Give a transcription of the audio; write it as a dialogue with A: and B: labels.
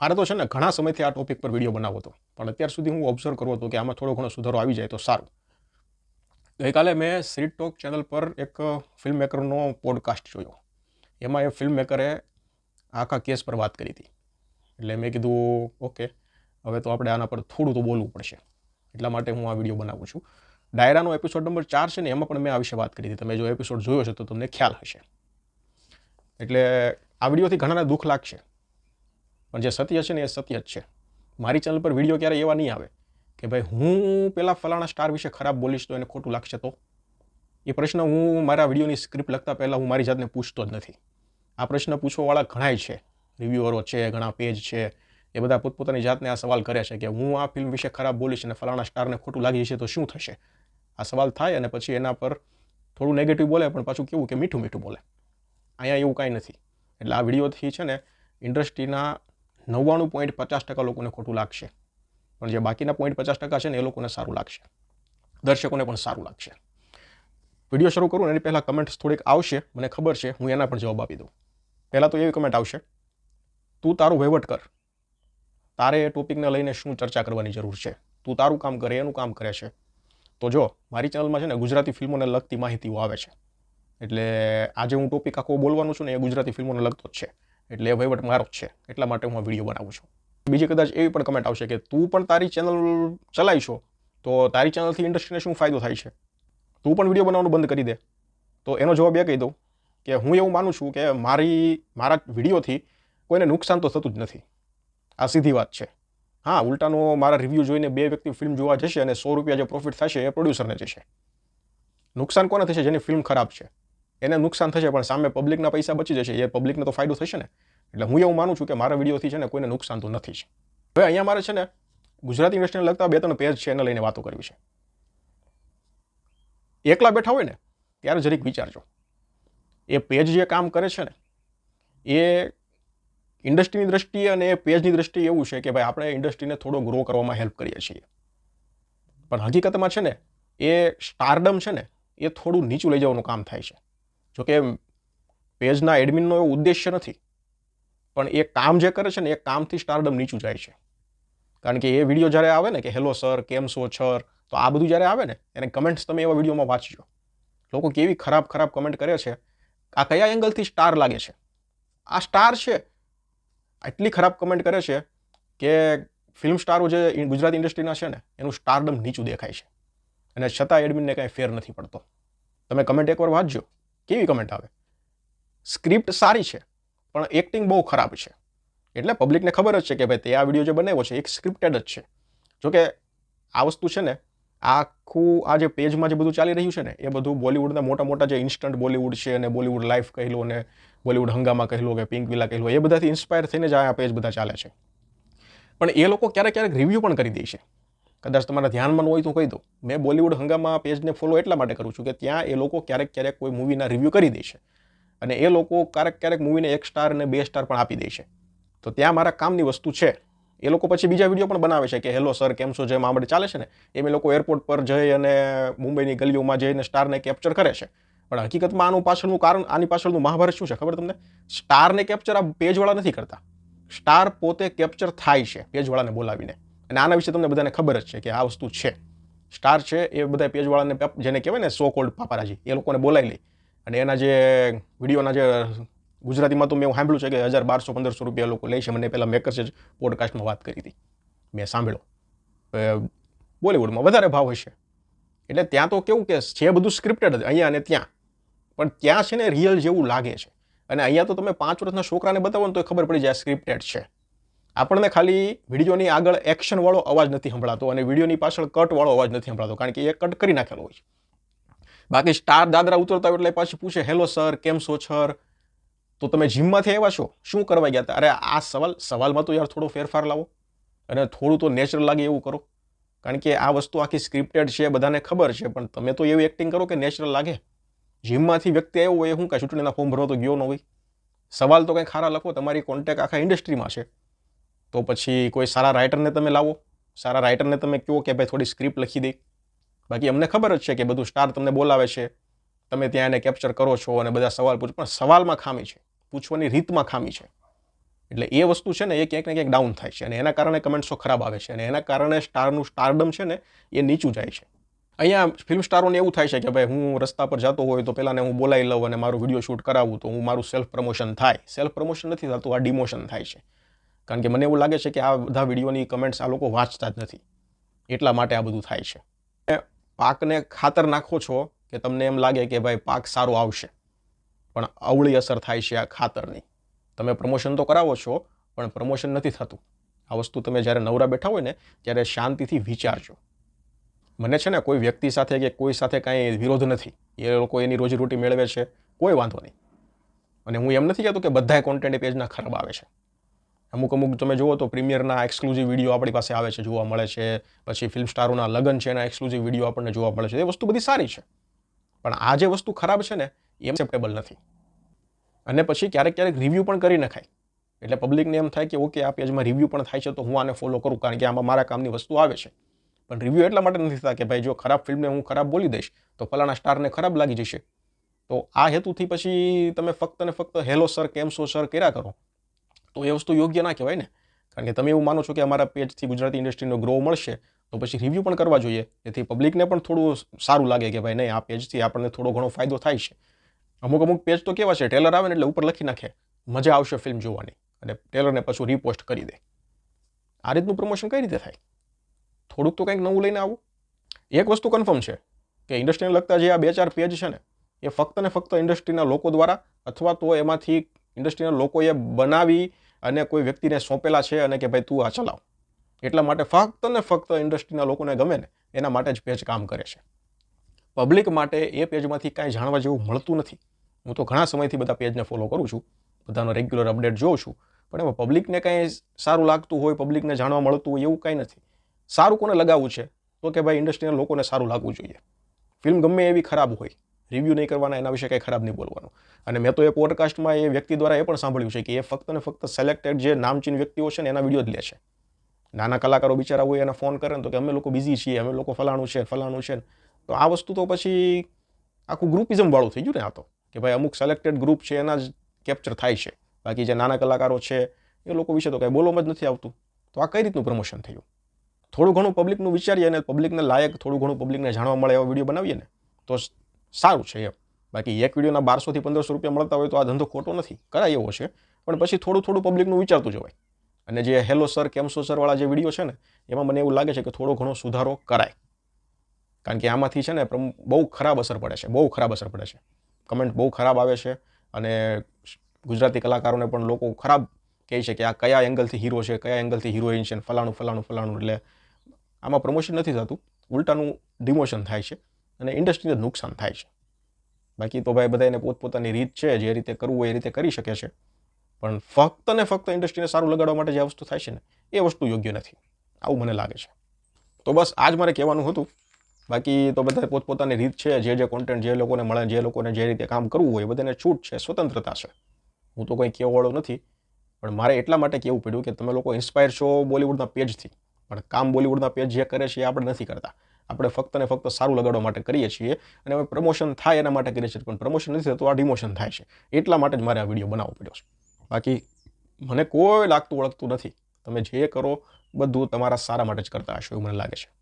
A: મારે તો છે ને ઘણા સમયથી આ ટોપિક પર વીડિયો બનાવો હતો. પણ અત્યાર સુધી હું ઓબ્ઝર્વ કરવો હતો કે આમાં થોડો ઘણો સુધારો આવી જાય તો સારું. ગઈકાલે મેં સ્ટ્રીટ ટોક ચેનલ પર એક ફિલ્મ મેકરનો પોડકાસ્ટ જોયો. એમાં એ ફિલ્મ મેકરે આખા કેસ પર વાત કરી હતી. એટલે મેં કીધું, ઓકે, હવે તો આપણે આના પર થોડું તો બોલવું પડશે. એટલા માટે હું આ વીડિયો બનાવું છું. ડાયરાનો એપિસોડ નંબર ચાર છે ને, એમાં પણ મેં આ વિશે વાત કરી હતી. તમે જો એપિસોડ જોયો છે તો તમને ખ્યાલ હશે. એટલે આ વિડીયોથી ઘણાને દુઃખ લાગશે. પણ જે સત્ય છે ને એ સત્ય જ છે. મારી ચેનલ પર વીડિયો ક્યારેય એવા નહીં આવે કે ભાઈ હું પેલા ફલાણા સ્ટાર વિશે ખરાબ બોલીશ તો એને ખોટું લાગશે તો? એ પ્રશ્ન હું મારા વિડીયોની સ્ક્રિપ્ટ લખતા પહેલાં હું મારી જાતને પૂછતો જ નથી. આ પ્રશ્ન પૂછવાવાળા ઘણાય છે. રિવ્યુઅરો છે, ઘણા પેજ છે. એ બધા પોતપોતાની જાતને આ સવાલ કરે છે કે હું આ ફિલ્મ વિશે ખરાબ બોલીશ અને ફલાણા સ્ટારને ખોટું લાગી છે તો શું થશે? આ સવાલ થાય અને પછી એના પર થોડું નેગેટિવ બોલે પણ પાછું કેવું કે મીઠું મીઠું બોલે. અહીંયા એવું કાંઈ નથી. એટલે આ વિડીયોથી છે ને ઇન્ડસ્ટ્રીના નવ્વાણું પોઈન્ટ પચાસ ટકા લોકોને ખોટું લાગશે. પણ જે બાકીના પોઈન્ટ પચાસ ટકા છે ને એ લોકોને સારું લાગશે. દર્શકોને પણ સારું લાગશે. વીડિયો શરૂ કરું એની પહેલાં કમેન્ટ્સ થોડીક આવશે, મને ખબર છે, હું એના પણ જવાબ આપી દઉં. પહેલાં તો એવી કમેન્ટ આવશે, તું તારું વહીવટ કર. તારે એ ટોપિકને લઈને શું ચર્ચા કરવાની જરૂર છે? તું તારું કામ કરે, એનું કામ કરે છે. તો જો, મારી ચેનલમાં છે ને ગુજરાતી ફિલ્મોને લગતી માહિતીઓ આવે છે. એટલે આજે હું ટોપિક આખો બોલવાનું છું ને એ ગુજરાતી ફિલ્મોને લગતો જ છે. એટલે એ વહીવટ મારો જ છે. એટલા માટે હું આ વીડિયો બનાવું છું. બીજી કદાચ એવી પણ કમેન્ટ આવશે કે, તું પણ તારી ચેનલ ચલાવીશો તો તારી ચેનલથી ઇન્ડસ્ટ્રીને શું ફાયદો થાય છે? તું પણ વીડિયો બનાવવાનું બંધ કરી દે. તો એનો જવાબ એ કહી દઉં કે, હું એવું માનું છું કે મારી, મારા વિડીયોથી કોઈને નુકસાન તો થતું જ નથી. આ સીધી વાત છે. હા, ઉલટાનો મારા રિવ્યૂ જોઈને બે વ્યક્તિ ફિલ્મ જોવા જશે અને સો રૂપિયા જે પ્રોફિટ થશે એ પ્રોડ્યુસરને જશે. નુકસાન કોને થશે જેની ફિલ્મ ખરાબ છે? એને નુકસાન થશે, પણ સામે પબ્લિકના પૈસા બચી જશે, એ પબ્લિકને તો ફાયદો થશે ને. એટલે હું એવું માનું છું કે મારા વિડીયોથી છે ને કોઈને નુકસાન તો નથી જ. હવે અહીંયા મારે છે ને ગુજરાતી ઇન્ડસ્ટ્રીને લગતા બે ત્રણ પેજ છે એને લઈને વાતો કરવી છે. એકલા બેઠા હોય ને, ત્યારે જરીક વિચારજો. એ પેજ જે કામ કરે છે ને, એ ઇન્ડસ્ટ્રીની દ્રષ્ટિએ અને એ પેજની દ્રષ્ટિએ એવું છે કે ભાઈ આપણે ઇન્ડસ્ટ્રીને થોડો ગ્રો કરવામાં હેલ્પ કરીએ છીએ. પણ હકીકતમાં છે ને, એ સ્ટારડમ છે ને, એ થોડું નીચું લઈ જવાનું કામ થાય છે. જોકે પેજના એડમિનનો એવો ઉદ્દેશ્ય નથી, પણ એ કામ જે કરે છે ને એ કામથી સ્ટારડમ નીચું જાય છે. કારણ કે એ વીડિયો જ્યારે આવે ને કે હેલો સર કેમ છો? સર તો આ બધું જ્યારે આવે ને, એને કમેન્ટ્સ તમે એવા વિડીયોમાં વાંચજો. લોકો કેવી ખરાબ ખરાબ કમેન્ટ કરે છે, આ કયા એંગલથી સ્ટાર લાગે છે? આ સ્ટાર છે. એટલી ખરાબ કમેન્ટ કરે છે કે ફિલ્મ સ્ટારો જે ગુજરાત ઇન્ડસ્ટ્રીના છે ને, એનું સ્ટારડમ નીચું દેખાય છે. અને છતાં એડમિનને કાંઈ ફેર નથી પડતો. તમે કમેન્ટ એકવાર વાંચજો. કેવી કમેન્ટ આવે? સ્ક્રિપ્ટ સારી છે, પણ એક્ટિંગ બહુ ખરાબ છે. એટલે પબ્લિકને ખબર જ છે કે ભાઈ તે આ વીડિયો જે બનાવ્યો છે એક સ્ક્રિપ્ટેડ જ છે. જોકે આ વસ્તુ છે ને, આખું આ જે પેજમાં જે બધું ચાલી રહ્યું છે ને, એ બધું બોલિવૂડના મોટા મોટા જે ઇન્સ્ટન્ટ બોલિવૂડ છે અને બોલિવૂડ લાઈફ કહી લો ને બોલિવૂડ હંગામા કહી લો કે પિંક વિલા કહી લો, એ બધાથી ઇન્સ્પાયર થઈને જ આ પેજ બધા ચાલે છે. પણ એ લોકો ક્યારેક ક્યારેક રિવ્યૂ પણ કરી દે છે. કદાચ તમારા ધ્યાનમાં હોય તો કહી દો મેં બોલિવૂડ હંગામા પેજને ફોલો એટલા માટે કરું છું કે ત્યાં એ લોકો ક્યારેક ક્યારેક કોઈ મૂવીના રિવ્યૂ કરી દે છે. અને એ લોકો ક્યારેક ક્યારેક મૂવીને એક સ્ટાર અને બે સ્ટાર પણ આપી દે છે. તો ત્યાં મારા કામની વસ્તુ છે. એ લોકો પછી બીજા વીડિયો પણ બનાવે છે કે હેલો સર કેમ છો? જેમ આપણે ચાલે છે ને? એમ એ લોકો એરપોર્ટ પર જઈ અને મુંબઈની ગલીઓમાં જઈને સ્ટારને કેપ્ચર કરે છે. પણ હકીકતમાં આનું પાછળનું કારણ, આની પાછળનું મહાભારત શું છે? ખબર તમને? સ્ટારને કેપ્ચર આ પેજવાળા નથી કરતા. સ્ટાર પોતે કેપ્ચર થાય છે, પેજવાળાને બોલાવીને. અને આના વિશે તમને બધાને ખબર જ છે કે આ વસ્તુ છે. સ્ટાર છે એ બધા પેજવાળાને જેને કહેવાય ને સો કોલ્ડ પાપારાજી એ લોકોને બોલાવી લઈ. અને એના જે વિડીયોના જે ગુજરાતીમાં તો મેં સાંભળ્યું છે કે હજાર બારસો, પંદરસો રૂપિયા લોકો લે છે. મને પહેલાં મેકર્સે જ પોડકાસ્ટમાં વાત કરી હતી. મેં સાંભળ્યો. બોલિવૂડમાં વધારે ભાવ હશે. એટલે ત્યાં તો કેવું કે છે બધું સ્ક્રિપ્ટેડ અહીંયા અને ત્યાં. પણ ત્યાં છે ને રિયલ જેવું લાગે છે. અને અહીંયા તો તમે પાંચ વર્ષના છોકરાને બતાવો ને તો ખબર પડી જાય સ્ક્રિપ્ટેડ છે. આપણને ખાલી વિડીયોની આગળ એક્શનવાળો અવાજ નથી સંભળાતો અને વિડીયોની પાછળ કટવાળો અવાજ નથી સંભળાતો, કારણ કે એ કટ કરી નાખેલો હોય બાકી સ્ટાર દાદરા ઉતરતા હોય એટલે પાછી પૂછે હેલો સર કેમ છો સર તો તમે જીમમાંથી આવ્યા છો? શું કરવા ગયા હતા? અરે, આ સવાલ, સવાલમાં તો યાર થોડો ફેરફાર લાવો અને થોડું તો નેચરલ લાગે એવું કરો. કારણ કે આ વસ્તુ આખી સ્ક્રિપ્ટેડ છે, બધાને ખબર છે, પણ તમે તો એવી એક્ટિંગ કરો કે નેચરલ લાગે. જીમમાંથી વ્યક્તિ આવ્યો હોય હું કાંઈ ચૂંટણીના ફોર્મ ભરવા તો ગયો ન હોય? સવાલ તો કંઈ ખારા લખો, તમારી કોન્ટેક્ટ આખા ઇન્ડસ્ટ્રીમાં છે. તો પછી કોઈ સારા રાઇટરને તમે લાવો. સારા રાઇટરને તમે કહો કે ભાઈ થોડી સ્ક્રિપ્ટ લખી દે. બાકી અમને ખબર જ છે કે બધું સ્ટાર તમને બોલાવે છે. તમે ત્યાં એને કેપ્ચર કરો છો અને બધા સવાલ પૂછો, પણ સવાલમાં ખામી છે. પૂછવાની રીતમાં ખામી છે. એટલે એ વસ્તુ છે ને એ ક્યાંક ને ક્યાંક ડાઉન થાય છે અને એના કારણે કમેન્ટ્સો ખરાબ આવે છે અને એના કારણે સ્ટારનું સ્ટારડમ છે ને એ નીચું જાય છે. અહીંયા ફિલ્મ સ્ટારોને એવું થાય છે કે ભાઈ હું રસ્તા પર જતો હોય તો પહેલાંને હું બોલાવી લઉં અને મારું વીડિયો શૂટ કરાવું તો હું મારું સેલ્ફ પ્રમોશન થાય. સેલ્ફ પ્રમોશન નથી થતું, આ ડિમોશન થાય છે. કારણ કે મને એવું લાગે છે કે આ બધા વિડીયોની કમેન્ટ્સ આ લોકો વાંચતા જ નથી. એટલા માટે આ બધું થાય છે. પાકને ખાતર નાખો છો કે તમને એમ લાગે કે ભાઈ પાક સારો આવશે, પણ અવળી અસર થાય છે આ ખાતરની. તમે પ્રમોશન તો કરાવો છો, પણ પ્રમોશન નથી થતું. આ વસ્તુ તમે જ્યારે નવરા બેઠા હોય ને, ત્યારે શાંતિથી વિચારજો. મને છે ને કોઈ વ્યક્તિ સાથે કે કોઈ સાથે કાંઈ વિરોધ નથી. એ લોકો એની રોજીરોટી મેળવે છે, કોઈ વાંધો નહીં. અને હું એમ નથી કહેતો કે બધાય કોન્ટેન્ટ પેજના ખરાબ આવે છે. અમુક અમુક તમે જુઓ તો પ્રીમિયરના એક્સક્લુઝિવ વીડિયો આપણી પાસે આવે છે, જોવા મળે છે. પછી ફિલ્મ સ્ટારોના લગ્ન છે, એના એક્સક્લુઝિવ વીડિયો આપણને જોવા મળે છે. એ વસ્તુ બધી સારી છે. પણ આ જે વસ્તુ ખરાબ છે ને, એ એક્સેપ્ટેબલ નથી. અને પછી ક્યારેક ક્યારેક રિવ્યૂ પણ કરી નખાય. એટલે પબ્લિકને એમ થાય કે, ઓકે, આ પેજમાં રિવ્યૂ પણ થાય છે, તો હું આને ફોલો કરું, કારણ કે આમાં મારા કામની વસ્તુ આવે છે. પણ રિવ્યૂ એટલા માટે નથી થતા કે, ભાઈ, જો ખરાબ ફિલ્મને હું ખરાબ બોલી દઈશ, તો ફલાણા સ્ટારને ખરાબ લાગી જશે. તો આ હેતુથી પછી તમે ફક્ત ને ફક્ત હેલો સર કેમ છો સર કર્યા કરો. તો એ વસ્તુ યોગ્ય ના કહેવાય ને. કારણ કે તમે એવું માનો છો કે અમારા પેજથી ગુજરાતી ઇન્ડસ્ટ્રીનો ગ્રો મળશે, તો પછી રિવ્યૂ પણ કરવા જોઈએ. જેથી પબ્લિકને પણ થોડું સારું લાગે કે ભાઈ નહીં, આ પેજથી આપણને થોડો ઘણો ફાયદો થાય છે. અમુક અમુક પેજ તો કેવા છે, ટેલર આવે ને એટલે ઉપર લખી નાખે. મજા આવશે ફિલ્મ જોવાની. અને ટેલરને પાછું રીપોસ્ટ કરી દે. આ રીતનું પ્રમોશન કઈ રીતે થાય? થોડુંક તો કંઈક નવું લઈને આવું. એક વસ્તુ કન્ફર્મ છે, કે ઇન્ડસ્ટ્રીને લગતા જે આ બે ચાર પેજ છે ને, એ ફક્ત ને ફક્ત ઇન્ડસ્ટ્રીના લોકો દ્વારા, અથવા તો એમાંથી ઇન્ડસ્ટ્રીના લોકોએ બનાવી અને કોઈ વ્યક્તિને સોંપેલા છે અને કે ભાઈ તું આ ચલાવ. એટલા માટે ફક્ત ને ફક્ત ઇન્ડસ્ટ્રીના લોકોને ગમે ને એના માટે જ પેજ કામ કરે છે. પબ્લિક માટે એ પેજમાંથી કાંઈ જાણવા જેવું મળતું નથી. હું તો ઘણા સમયથી બધા પેજને ફોલો કરું છું. બધાનો રેગ્યુલર અપડેટ જોઉં છું. પણ એમાં પબ્લિકને કાંઈ સારું લાગતું હોય પબ્લિકને જાણવા મળતું હોય એવું કાંઈ નથી. સારું કોને લગાવવું છે? તો કે ભાઈ ઇન્ડસ્ટ્રીના લોકોને સારું લાગવું જોઈએ. ફિલ્મ ગમે એવી ખરાબ હોય. રિવ્યૂ નહીં કરવાના, એના વિશે કંઈ ખરાબ નહીં બોલવાનું. અને મેં તો એ પોડકાસ્ટમાં એ વ્યક્તિ દ્વારા એ પણ સાંભળ્યું છે કે એ ફક્ત ને ફક્ત સિલેક્ટેડ જે નામચીન વ્યક્તિઓ છે ને, એના વીડિયો જ લે છે. નાના કલાકારો બિચારા હોય, એને ફોન કરે ને તો કે અમે લોકો બિઝી છીએ, અમે લોકો ફલાણું છે ફલાણું છે તો આ વસ્તુ તો પછી આખું ગ્રુપિઝમ વાળું થઈ ગયું ને આ તો. કે ભાઈ અમુક સિલેક્ટેડ ગ્રુપ છે, એના જ કેપ્ચર થાય છે. બાકી જે નાના કલાકારો છે, એ લોકો વિશે તો કંઈ બોલવામાં જ નથી આવતું. તો આ કઈ રીતનું પ્રમોશન થયું? થોડું ઘણું પબ્લિકનું વિચારીએ અને પબ્લિકને લાયક, થોડું ઘણું પબ્લિકને જાણવા મળે એવા વીડિયો બનાવીએ ને, તો સારું છે એમ. બાકી એક વિડીયોના બારસોથી પંદરસો રૂપિયા મળતા હોય તો આ ધંધો ખોટો નથી. કરાય એવો છે. પણ પછી થોડું થોડું પબ્લિકનું વિચારતું જવાય અને જે હેલો સર, કેમ સરવાળા જે વીડિયો છે ને, એમાં મને એવું લાગે છે કે થોડો ઘણો સુધારો કરાય. કારણ કે આમાંથી છે ને બહુ ખરાબ અસર પડે છે. બહુ ખરાબ અસર પડે છે. કમેન્ટ બહુ ખરાબ આવે છે અને ગુજરાતી કલાકારોને પણ લોકો ખરાબ કહે છે કે આ કયા એંગલથી હીરો છે, કયા એંગલથી હિરોઈન છે ફલાણું ફલાણું ફલાણું. એટલે આમાં પ્રમોશન નથી થતું. ઉલટાનું ડિમોશન થાય છે. અને ઇન્ડસ્ટ્રીને નુકસાન થાય છે. બાકી તો ભાઈ બધાને પોતપોતાની રીત છે, જે રીતે કરવું હોય એ રીતે કરી શકે છે. પણ ફક્ત ને ફક્ત ઇન્ડસ્ટ્રીને સારું લગાડવા માટે જે વસ્તુ થાય છે ને, એ વસ્તુ યોગ્ય નથી. આવું મને લાગે છે. તો બસ આજ મારે કહેવાનું હતું. બાકી તો બધા પોતપોતાની રીત છે, જે જે કોન્ટેન્ટ જે લોકોને મળે, જે લોકોને જે રીતે કામ કરવું હોય બધાને છૂટ છે, સ્વતંત્રતા છે. હું તો કંઈ કહેવાવાળો નથી, પણ મારે એટલા માટે કહેવું પડ્યું કે તમે લોકો ઇન્સ્પાયર છો બોલિવૂડના પેજથી પણ કામ બોલિવૂડના પેજ જે કરે છે એ આપણે નથી કરતા. આપણે ફક્ત ને ફક્ત સારું લગાડવા માટે કરીએ છીએ અને હવે પ્રમોશન થાય એના માટે કરીએ છીએ, પણ પ્રમોશન નથી થતું, આ ડિમોશન થાય છે. એટલા માટે જ મારે આ વીડિયો બનાવવો પડ્યો છે. બાકી મને કોઈ લાગતું ઓળખતું નથી. તમે જે કરો, બધું તમારા સારા માટે જ કરતા હશો એવું મને લાગે છે.